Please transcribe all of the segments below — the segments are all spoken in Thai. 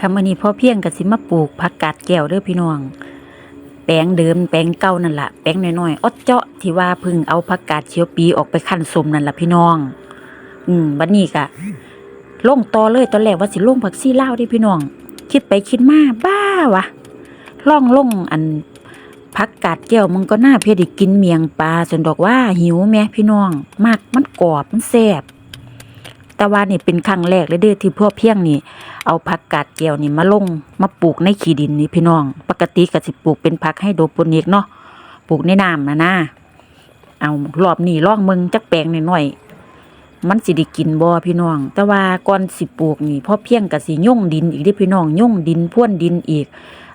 คำวันนี้พ่อเพียงกับสิมาปลูกผักกาดแก้วเด้อพี่น้อง แปลงเดิมแปลงเก่านั่นละแปลงน้อยๆอดเจาะที่ว่าพึ่งเอาผักกาดเชียวปีออกไปขั้นสมนั่นละพี่น้อง อืมบัดนี้กะลงต่อเลยตอนแรกว่าสิลงผักซี่ลาด้พี่น้อง คิดไปคิดมาบ้าวะล่องลงอันผักกาดแก้วมันก็น่าเพียดิกินเมียงปลาจนดอกว่าหิวแม่พี่น้องมากมันกรอบมันแซ่บ แต่ว่านี่เป็นครั้งแรกเลยเด้อที่พ่อเพียงนี่เอาผักกาดแก้วนี่มาลงมาปลูกในขี้ดินนี่พี่น้อง ปกติก็สิปลูกเป็นผักให้โดโปนิกเนาะปลูกในน้ำนะนะเอารอบนี้ลองมึงจักแปลงหน่อยๆมันสิได้กินบ่พี่น้อง แต่ว่าก่อนสิปลูกนี่พ่อเพียงก็สิย่งดินอีกเด้อพี่น้องย่งดินพ่วนดินอีก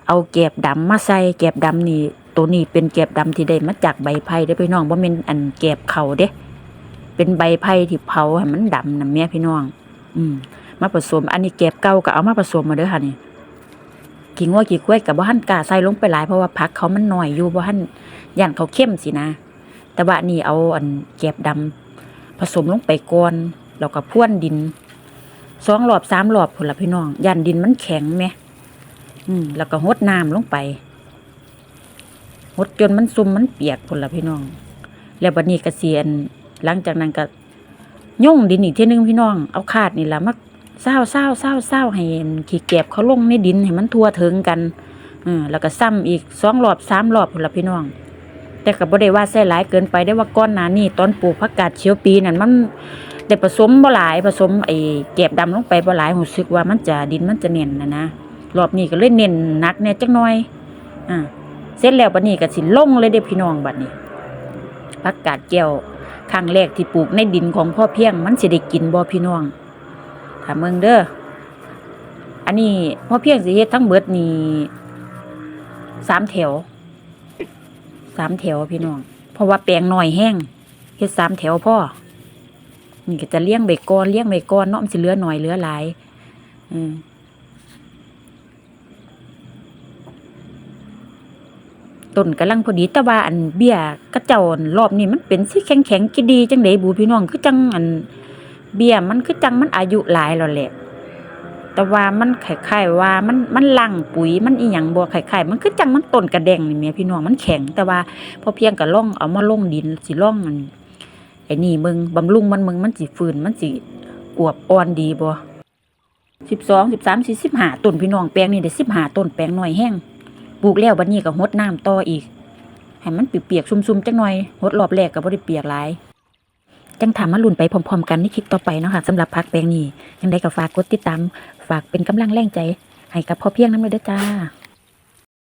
เอาแกบดำมาใส่แกบดำนี่ตัวนี้เป็นแกบดำที่ได้มาจากใบไผ่เด้อพี่น้องบ่แม่นอันแกบเขาเด้ เป็นใบไผ่ที่เผาให้มันดำนะแม่พี่น้อง อืม มาผสม อันนี้เก็บเก่าก็เอามาผสมมาเด้อค่ะนี่กิ่งว่ากี่กล้วยกับบ่หันกล้าใส่ลงไปหลายเพราะว่าผักเขามันหน่อยอยู่บ่หันย่านเขาเข้มสินะ แต่ว่านี่เอาอันเก็บดำผสมลงไปก่อนแล้วก็พ่วนดินสองรอบสามรอบพุ่นละพี่น้องย่านดินมันแข็งไหมอืม แล้วก็หดน้ำลงไปหดจนมันซุ่มมันเปียกพุ่นละพี่น้อง แล้วบัดนี้ก็เสียน หลังจากนั้นก็ย่งดินอีกเที่ยนึงพี่น้อง เอาคาดนี่ละมาเศร้าเศร้าเศร้าเศร้าให้ขี้แกบเขาลงในดินให้มันทั่วถึงกันเออแล้วก็ซ้ำอีกสองรอบสามรอบพุ่นละพี่น้อง แต่ก็บ่ได้ว่าใส่หลายเกินไปได้ว่าก้อนหนานี่ตอนปลูกผักกาดเชียวปีนั่นมันได้ผสมบ่หลายผสมไอ้แกบดำลงไปบ่หลายรู้สึกว่ามันจะดินมันจะเน่นนะนะรอบนี้ก็เลยเน้นหนักแน่จักหน่อยอ่าเสร็จแล้วบัดนี้ก็สิลงเลยเด้พี่น้องบัดนี้ผักกาดแก้ว ครั้งแรกที่ปลูกในดินของพ่อเพียงมันสิได้กินบ่พี่น้องถามเมืองเด้ออันนี้พ่อเพียงสิเฮ็ดทั้งเบิดนี่สามแถวสามแถวพี่น้องเพราะว่าแปลงหน้อยแห้งเฮ็ดสามแถวพ่อนี่ก็จะเลี้ยงใบก้อนเลี้ยงใบก้อนเนาะมันสิเหลือหน่อยเหลือหลายอืม ต้นกำลังพอดีแต่ว่าอันเบี้ยกระเจ้าอันรอบนี้มันเป็นสีแข็งแข็งกิดีจังไดบูพี่น้องคือจังอันเบี้ยมันคือจังมันอายุหลายแล้วแหละแต่ว่ามันคล้ายๆว่ามันมันลังปุ๋ยมันอีหยังบ่คล้ายๆมันคือจังมันต้นกระแดงนี่แหม่พี่น้องมันแข็ง แต่ว่าพอเพียงก็ล่องเอามาล่องดินสิล่องอันไอ้นี่มึงบำรุงมันมึงมันสิฟืนมันสิอวบอ่อนดีบ่สิบสองสิบสามสี่สิบห้าต้นพี่น้องแปลงนี่ได้สิบห้าต้นแปลงหน่อยแห้ง ปลูกแล้วบัดนี้ก็หดน้ำต่ออีกให้มันเปียกๆซุ่มๆจังหน่อยหดรอบแรกก็บ่ได้เปียกหลายจังถามมาลุ้นไปพร้อม ๆ กันในคลิปต่อไปเนาะค่ะสำหรับพักแปลงนี้ยังไดก็ฝากกดติดตามฝากเป็นกำลังแรงใจ ให้กับพ่อเพียงน้ำเลยเด้อจ้า